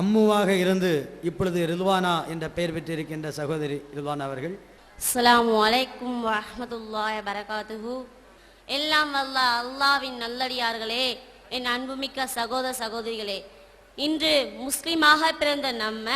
அம்முவாக இருந்து இப்பொழுது ரில்வானா என்ற பெயர் பெற்றிருக்கின்ற சகோதரி ரில்வானா அவர்கள். அஸ்ஸலாமு அலைக்கும் வரஹ்மத்துல்லாஹி வரகாத்துஹு எல்லாம் வல்ல அல்லாவின் நல்லடியார்களே என் அன்புமிக்க சகோதர சகோதரிகளே. இன்று முஸ்லிமாக பிறந்த நம்ம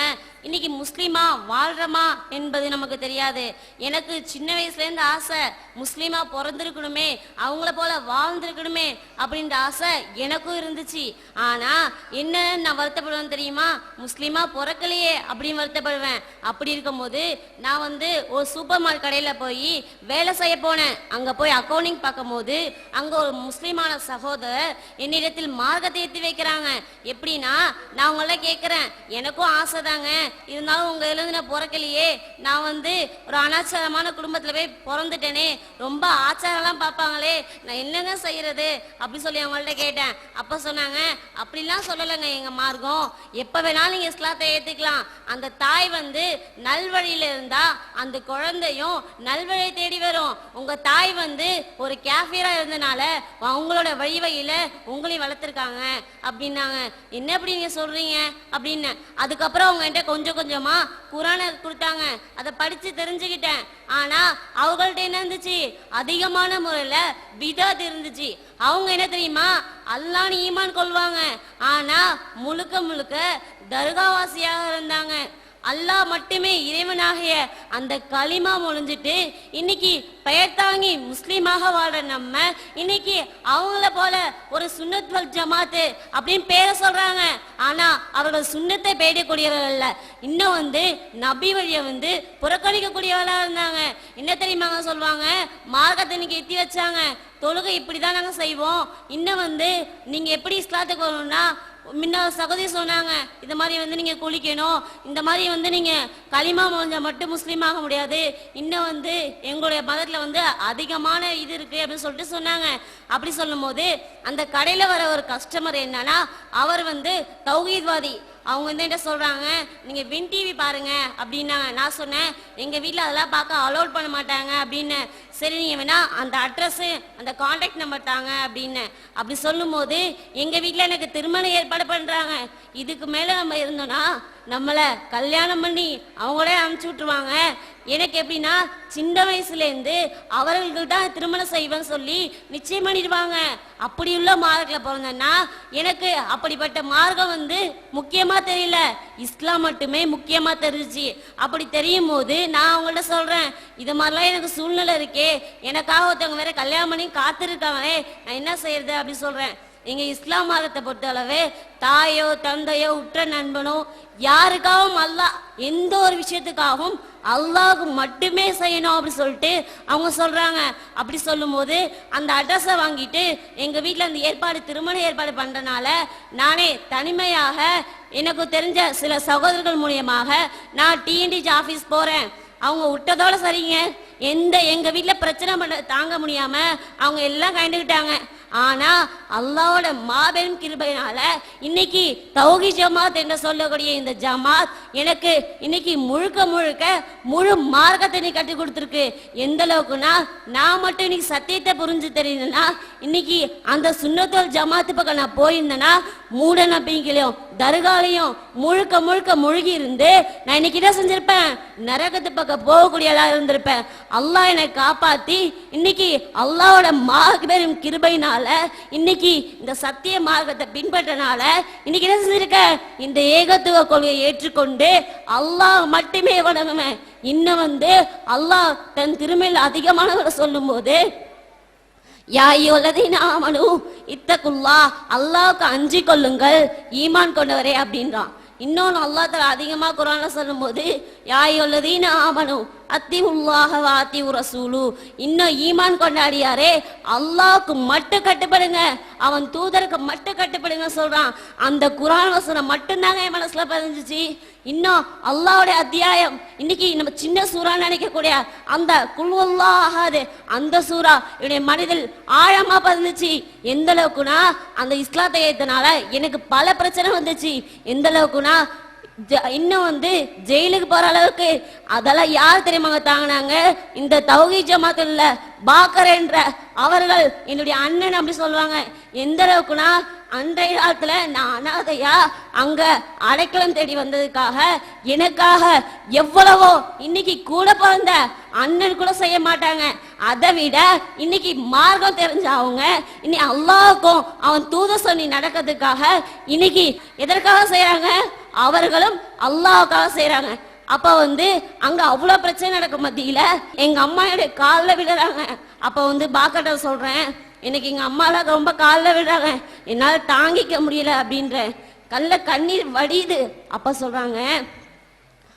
இன்னைக்கு முஸ்லீமா வாழ்றமா என்பது நமக்கு தெரியாது. எனக்கு சின்ன வயசுல இருந்து ஆசை முஸ்லீமா பிறந்திருக்கணுமே அவங்கள போல வாழ்ந்திருக்கணுமே அப்படின்ற ஆசை எனக்கும் இருந்துச்சு. ஆனா என்ன நான் வருத்தப்படுவேன் தெரியுமா? முஸ்லீமா பிறக்கலையே அப்படின்னு வருத்தப்படுவேன். அப்படி இருக்கும்போது நான் வந்து ஒரு சூப்பர் மார்க்கெட் கடையில போய் வேலை செய்ய போனேன். அங்க போய் அக்கௌண்டிங் பார்க்கும்போது அங்க ஒரு முஸ்லீமான சகோதரர் என்னிடத்தில் மார்க்கத்தை ஏற்றி வைக்கிறாங்க. எப்படின்னா நான் அவங்களாம் கேட்குறேன். எனக்கும் ஆசை தாங்க. இருந்தாலும் உங்க எழுதின பிறக்கலையே. நான் வந்து ஒரு அனாச்சாரமான குடும்பத்துல போய் பிறந்துட்டேனே. ரொம்ப ஆச்சாரம்லாம் பார்ப்பாங்களே. நான் என்னங்க செய்யறது? அப்படி சொல்லி அவங்கள்ட்ட கேட்டேன். அப்ப சொன்னாங்க அப்படிலாம் சொல்லலைங்க எங்க மார்க்கம். எப்ப வேணாலும் நீங்க இஸ்லாத்தை ஏத்துக்கலாம். அந்த தாய் வந்து நல்வழியில இருந்தா அந்த குழந்தையும் நல்வழியை தேடி வரும். உங்க தாய் வந்து ஒரு கேஃபியரா இருந்தனால அவங்களோட வழி வழியில உங்களையும் வளர்த்துருக்காங்க. அப்படின்னாங்க. என்ன அப்படி நீங்க சொல்றீங்க? அப்படின்னு. அதுக்கப்புறம் அவங்க என்கிட்ட கொஞ்சம் கொஞ்சம் கொஞ்சமா குரானை கொடுத்தாங்க. அதை படிச்சு தெரிஞ்சுக்கிட்டேன். ஆனா அவங்கள்ட்ட என்ன இருந்துச்சு? அதிகமான முறையில விதாத் இருந்துச்சு. அவங்க என்ன தெரியுமா? அல்லான்னு ஈமான் கொள்வாங்க. ஆனா முழுக்க முழுக்க தர்காவாசியாக இருந்தாங்க. அல்லாஹ் மட்டுமே இறைவனாகிய அந்த களிமா மொழிஞ்சிட்டு இன்னைக்கு பெயர் தாங்கி முஸ்லீமாக வாழ நம்ம இன்னைக்கு அவங்கள போல ஒரு சுன்னத் வல் ஜமாத்து அப்படின்னு பேரை சொல்றாங்க. ஆனா அவர்கள் சுண்ணத்தை பேடக்கூடியவர்கள் அல்ல. இன்னும் வந்து நபி வழியை வந்து புறக்கணிக்கக்கூடியவர்களா இருந்தாங்க. என்ன தெரியுமாங்க சொல்லுவாங்க? மார்க்கத்தை இன்னைக்கு எத்தி வச்சாங்க. தொழுகை இப்படிதான் நாங்க செய்வோம். இன்னும் வந்து நீங்க எப்படி இஸ்லாத்துக்கு வரணும்னா முன்ன சகோதரி சொன்னாங்க இந்த மாதிரி வந்து நீங்க குளிக்கணும் இந்த மாதிரி வந்து நீங்க களிமா முடிஞ்சா மட்டும் முஸ்லீம் ஆக முடியாது இன்னும் வந்து எங்களுடைய மதத்துல வந்து அதிகமான இது இருக்கு அப்படின்னு சொல்லிட்டு சொன்னாங்க. அப்படி சொல்லும் போது அந்த கடையில வர ஒரு கஸ்டமர் என்னன்னா அவர் வந்து தௌஹீத்வாதி. அவங்க வந்து என்ன சொல்றாங்க நீங்க வின் டிவி பாருங்க அப்படின்னாங்க. நான் சொன்னேன் எங்க வீட்டில் அதெல்லாம் பார்க்க அலோட் பண்ண மாட்டாங்க அப்படின்னு. சரி நீங்கள் வேணா அந்த அட்ரஸ்ஸு அந்த காண்டாக்ட் நம்பர் தாங்க அப்படின்னு அப்படி சொல்லும்போது எங்கள் வீட்டில் எனக்கு திருமணம் ஏற்பாடு பண்ணுறாங்க இதுக்கு மேலே நம்ம இருந்தோன்னா நம்மள கல்யாணம் பண்ணி அவங்களே அனுப்பிச்சி விட்டுருவாங்க. எனக்கு எப்படின்னா சின்ன வயசுல இருந்து அவர்களுக்கு தான் திருமணம் செய்வேன்னு சொல்லி நிச்சயம் பண்ணிடுவாங்க. அப்படி உள்ள மார்க்கில் பிறந்தேன்னா எனக்கு அப்படிப்பட்ட மார்க்கம் வந்து முக்கியமா தெரியல. இஸ்லாம் மட்டுமே முக்கியமா தெரிஞ்சுச்சு. அப்படி தெரியும் போது நான் அவங்கள்ட்ட சொல்றேன் இது மாதிரிலாம் எனக்கு சூழ்நிலை இருக்கே. எனக்காக ஒருத்தவங்க வேற கல்யாணம் பண்ணி காத்திருக்காங்களே நான் என்ன செய்யறது? அப்படின்னு சொல்றேன். எங்க இஸ்லாம் மதத்தை பொறுத்தளவு தாயோ தந்தையோ உற்ற நண்பனோ யாருக்காகவும் அல்லாஹ் எந்த ஒரு விஷயத்துக்காகவும் அல்லாஹ்க்கு மட்டுமே செய்யணும் அப்படி சொல்லிட்டு அவங்க சொல்றாங்க. அப்படி சொல்லும்போது அந்த அட்ரஸை வாங்கிட்டு எங்க வீட்டில் அந்த ஏற்பாடு திருமண ஏற்பாடு பண்ணுறனால நானே தனிமையாக எனக்கு தெரிஞ்ச சில சகோதரர்கள் மூலியமாக நான் டிஎன்டிஜி ஆஃபீஸ் போறேன். அவங்க விட்டதோட சரிங்க. எந்த எங்க வீட்டில் பிரச்சனை பண்ண தாங்க முடியாம அவங்க எல்லாம் கண்டுக்கிட்டாங்க ஆனா அல்லாவோட மாபெரும் கிருபையினால இன்னைக்கு தௌகி ஜமாத் என்று சொல்லக்கூடிய இந்த ஜமாத் எனக்கு இன்னைக்கு முழுக்க முழுக்க முழு மார்க்கத்தை நீ கட்டி கொடுத்துருக்கு. எந்த அளவுக்குனா நான் மட்டும் இன்னைக்கு சத்தியத்தை புரிஞ்சு தெரியுதுன்னா இன்னைக்கு அந்த சுண்ணத்தோல் ஜமாத்து பக்கம் நான் போயிருந்தேன்னா மூட நம்பிக்கையிலையும் தர்காலையும் முழுக்க முழுக்க முழுகி இருந்து நான் இன்னைக்கு என்ன செஞ்சிருப்பேன்? நரகத்து பக்கம் போகக்கூடிய இருந்திருப்பேன். அல்லாஹ் என்னை காப்பாத்தி இன்னைக்கு அல்லாவோட மாபெரும் கிருபையினால இன்னைக்கு இந்த சத்திய மார்க்கத்தை பின்பற்றனால இன்னைக்கு என்ன செஞ்சிருக்க? இந்த ஏகத்துவ கொள்கையை ஏற்றுக்கொண்டு அல்லாஹ் மட்டுமே வணங்குவேன் இன்னும் வந்து அல்லாஹ் தன் திருமையில் அதிகமானவரை சொல்லும்போது போது நாமனு இத்தகுல்லா அல்லாவுக்கு அஞ்சி கொள்ளுங்கள் ஈமான் கொண்டவரே அப்படின்றான். இன்னொன்று அல்லாஹ் தஆலா அதிகமா குரான்ல சொல்லும்போது யாயுள்ளதீன ஆமனு அத்தி உல்லாஹ வாத்தி உரசூலு இன்னும் ஈமான் கொண்டாடியாரே அல்லாவுக்கு மட்டும் கட்டுப்படுங்க. அவன் தூதருக்கு மட்டும் கட்டுப்படுங்க சொல்றான். அந்த குரான் வசனம் மட்டும்தாங்க என் மனசுல பதிஞ்சுச்சு. இன்னும் அல்லாவுடைய அத்தியாயம் இன்னைக்கு நம்ம சின்ன சூறா நினைக்கக்கூடிய அந்த குழுவெல்லாம் ஆகாது அந்த சூறா என்னுடைய மனதில் ஆழமா பதிஞ்சிச்சு. எந்த அளவுக்குனா அந்த இஸ்லாத்தை ஏத்தனால எனக்கு பல பிரச்சனை வந்துச்சு. எந்த அளவுக்குனா இன்னும் வந்து ஜெயிலுக்கு போற அளவுக்கு அதெல்லாம் யார் தெரியுமாங்க தாங்கினாங்க? இந்த தௌகி ஜமாத்துல பாக்கர் என்ற அவர்கள் என்னுடைய அண்ணன் அப்படி சொல்லுவாங்க. எந்த அளவுக்குனா அன்றைய காலத்துல நான் அனாதையா அங்க அடைக்கலம் தேடி வந்ததுக்காக எனக்காக எவ்வளவோ இன்னைக்கு கூட பிறந்த அண்ணன் கூட செய்ய மாட்டாங்க. அதை விட இன்னைக்கு மார்க்கம் தெரிஞ்ச அவங்க இன்னி அல்லாவுக்கும் அவன் தூத சொல்லி நடக்கிறதுக்காக இன்னைக்கு எதற்காக செய்யறாங்க அவர்களும் அல்லாவுக்காக செய்யறாங்க அப்ப வந்து அங்க அவ்வளவு பிரச்சனை நடக்கும் மத்தியில எங்க அம்மாவுடைய காலில் விழுறாங்க. அப்ப வந்து பாக்கட்ட சொல்றேன் எனக்கு எங்க அம்மாலாம் ரொம்ப காலில் விடுறாங்க என்னால தாங்கிக்க முடியல அப்படின்ற. கல்ல கண்ணீர் வடியுது. அப்ப சொல்றாங்க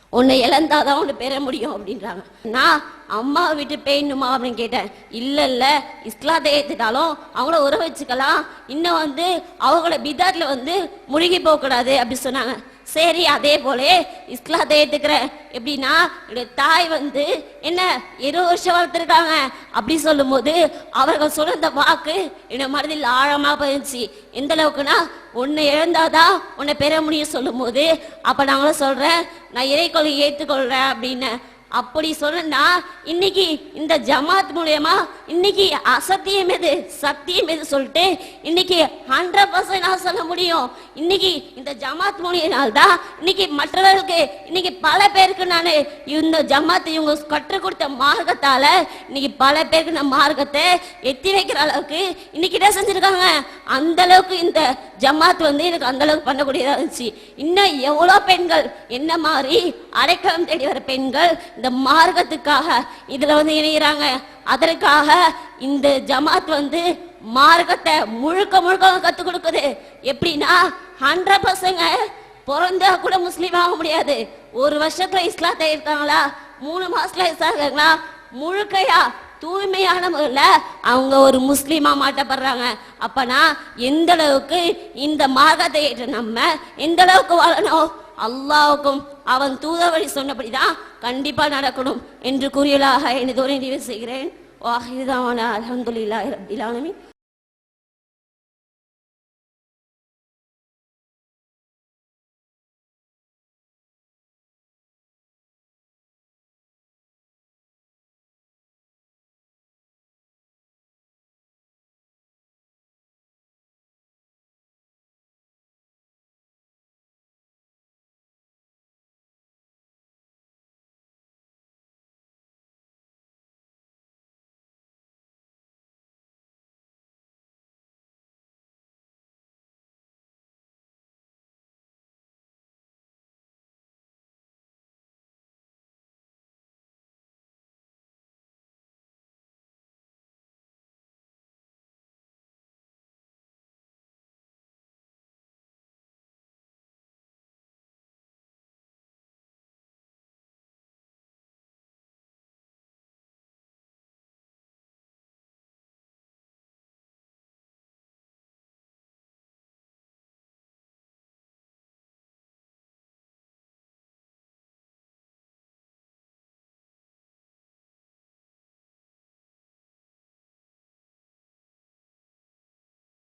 உன்னை இழந்தாதான் உன்னை பெற முடியும் அப்படின்றாங்க. நான் அம்மாவை விட்டு பேயணுமா அப்படின்னு கேட்டேன். இல்ல இல்ல. இஸ்லாத்தை ஏத்துட்டாலும் அவங்கள உற வச்சுக்கலாம். இன்னும் வந்து அவங்கள பிதாட்ல வந்து முழுகி போக கூடாது அப்படி சொன்னாங்க. சரி அதே போல இஸ்லாத்தை ஏத்துக்கிறேன் எப்படின்னா என்னுடைய தாய் வந்து என்ன இருபது வருஷம் வளர்த்துருக்காங்க. அப்படி சொல்லும்போது அவர்கள் சொன்ன அந்த வாக்கு என்னோட மனதில் ஆழமா பதிச்சு எந்த அளவுக்குன்னா உன்னை இழந்தாதான் உன்னை பெற முடியும் சொல்லும்போது அப்ப நாங்களும் சொல்றேன் நான் இறை கொள்கை ஏற்றுக்கொள்றேன் அப்படின்னு. அப்படி சொன்னா இன்னைக்கு இந்த ஜமாத் மூலியமா இன்னைக்கு அசத்தியம் எது சத்தியம் எது சொல்லிட்டு இன்னைக்கு ஹண்ட்ரட் பர்சன்ட் நான் சொல்ல முடியும். இன்னைக்கு இந்த ஜமாத் மூலியனால் தான் இன்னைக்கு மற்றவர்களுக்கு இன்னைக்கு பல பேருக்கு நான் இந்த ஜமாத் இவங்க கற்றுக் கொடுத்த மார்க்கத்தால இன்னைக்கு பல பேருக்கு நான் மார்க்கத்தை எத்தி வைக்கிற அளவுக்கு இன்னைக்கு என்ன செஞ்சிருக்காங்க? அந்த அளவுக்கு இந்த ஜமாத் வந்து எனக்கு அந்த அளவுக்கு பண்ணக்கூடியதா இருந்துச்சு. இன்னும் எவ்வளோ பெண்கள் என்ன மாதிரி அடைக்கலம் தேடி வர பெண்கள் இந்த மார்க்கத்துக்காக இதுல வந்து இணைகிறாங்க அதற்காக இந்த ஜமாத் வந்து மார்க்கத்தை முழுக்க முழுக்க கற்றுக் கொடுக்குது. எப்படின்னா ஹண்ட்ரட் பர்சன்ட் பிறந்தா கூட முஸ்லீம் ஆக முடியாது. ஒரு வருஷத்துல இஸ்லாத்தை இருக்காங்களா மூணு மாசத்துல இருக்காங்களா முழுக்கையா தூய்மையான முறையில் அவங்க ஒரு முஸ்லீமா மாட்டப்படுறாங்க அப்பனா எந்த அளவுக்கு இந்த மார்க்கத்தை ஏற்ற நம்ம எந்த அளவுக்கு வாழணும்? அல்லாவுக்கும் அவன் தூதவழி சொன்னபடிதான் கண்டிப்பா நடக்கணும் என்று கூறியலாக எனது உரை நிறைவு செய்கிறேன் வாஹிதான அலமதுல்லா ரபில்